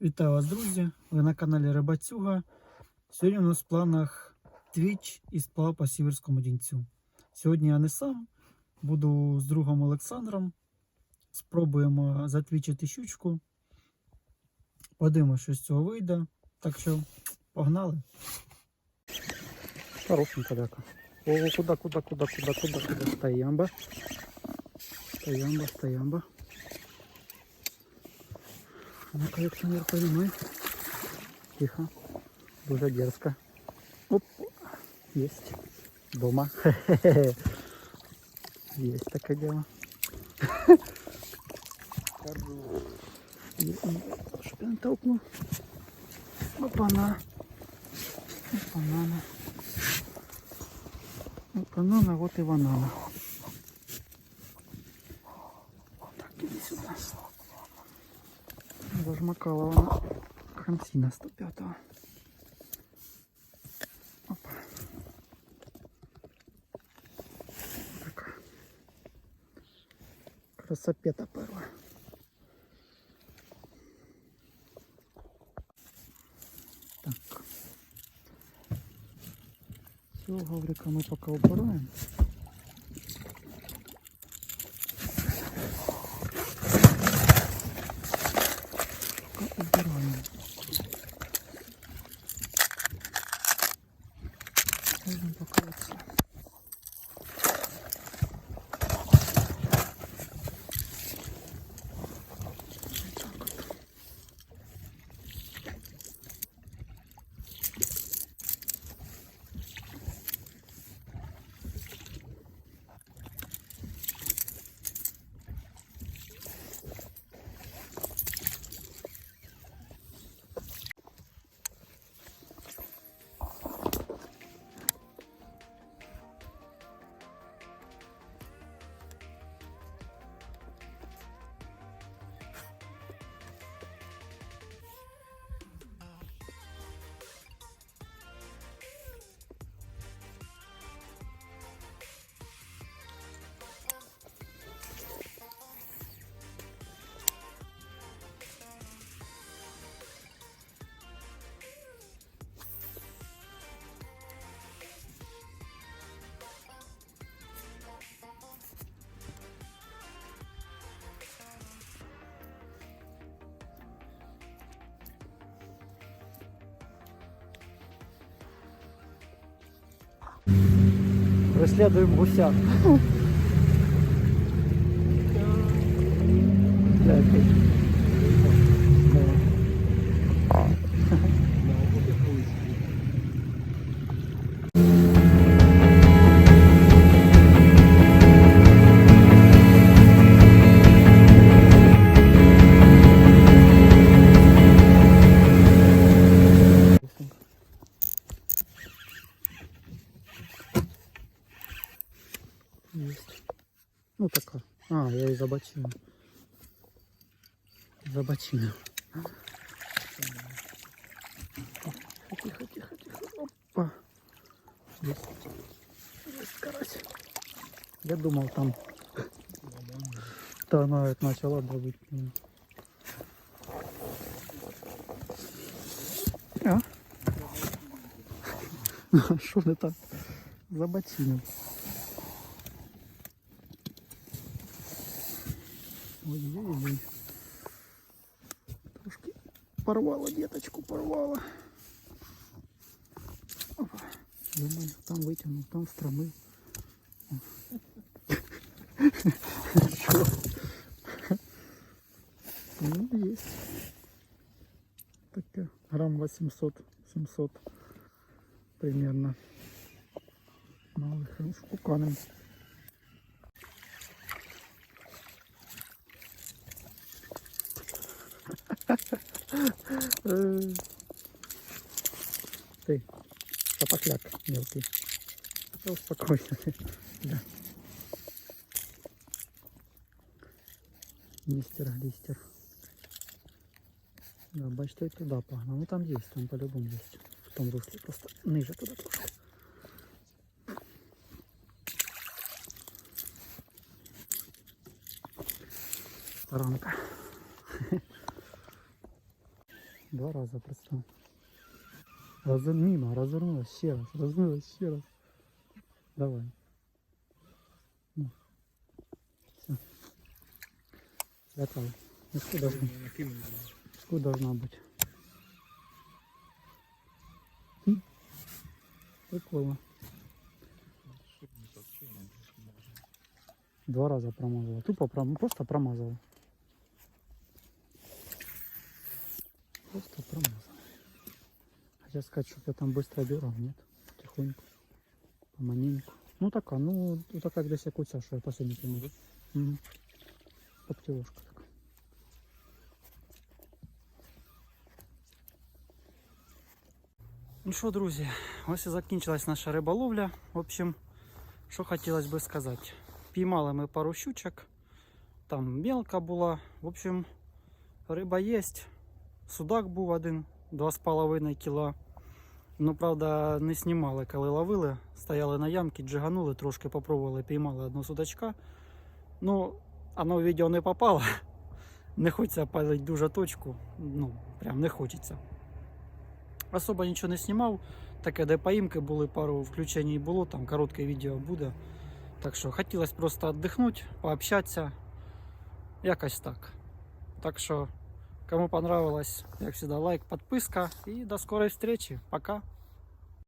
Вітаю вас, друзі! Ви на каналі Рибацюга. Сьогодні у нас в планах твіч і сплав по Сіверському дінцю. Сьогодні я не сам, буду з другом Олександром. Спробуємо затвічити щучку. Подивимося, що з цього вийде. Так що погнали. Хорошенька ляка. О, куди, куди, куди, куди, куди, куди? Стоямба. Стоямба, стоямба. Ну, коллекционер понимай. Тихо. Дуже дерзко. Оп. Есть. Дома. Есть такое дело. Не толкнул. Опа-на. Опа-на. Опа-на, вот и банана. Зажмакала вона хамсіна 105-го. Опа. Така. Красопета перша. Так. Цього гаврика ми поки обираємо. Преследуем гуся. Дякую. Ну така. А, я її забачив. Забачив. Тихо, тихо, тихо. Опа. Есть. Есть карась. Я думал там. Да, она это начала добыть. А? Що не так? Забачив. Ой-ой-ой. Трошки порвала деточку, порвала. Опа. Думаю, там вытянул, там стромы. Ну, есть. Так, грамм 800-700 примерно. Малых шкуканем. Э, Ты, шапокляк мелкий. Да успокойся. Да. Листер, листер. Да, бачите, туда погнал. Ну там есть, там по-любому есть. В том русле, просто ниже туда трошки. Сторонка. Два раза представь. Разор... Мимо, развернулась ще раз, развернулась ще раз. Давай. Ну. Все. Закал. Мешку должна, мешку должна быть. М? Прикольно. Два раза промазала. Тупо пром... просто промазала. Просто промазала. Хотя сказать, что я там быстро дергал, нет. Потихоньку. Поманеньку. Ну така, ну така як десь як оця, що я последній піймав. Угу. Поптілушка така. Ну що, друзі, ось і закінчилась наша риболовля. В общем, що хотілося би сказати. Піймали ми пару щучок. Там мелка була. В общем, риба є. Судак був один, 2,5 кіла. Ну, правда, не знімали, коли ловили. Стояли на ямці, джиганули, трошки попробували, піймали одного судачка. Ну, воно в відео не попало. Не хочеться палити дуже точку. Ну, прям не хочеться. Особо нічого не знімав. Таке, де поїмки були, пару включень було, там коротке відео буде. Так що хотілося просто віддихнути, пообщатися. Якось так. Так що, кому понравилось, як завжди, лайк, подписка. І до скорої встречи. Пока.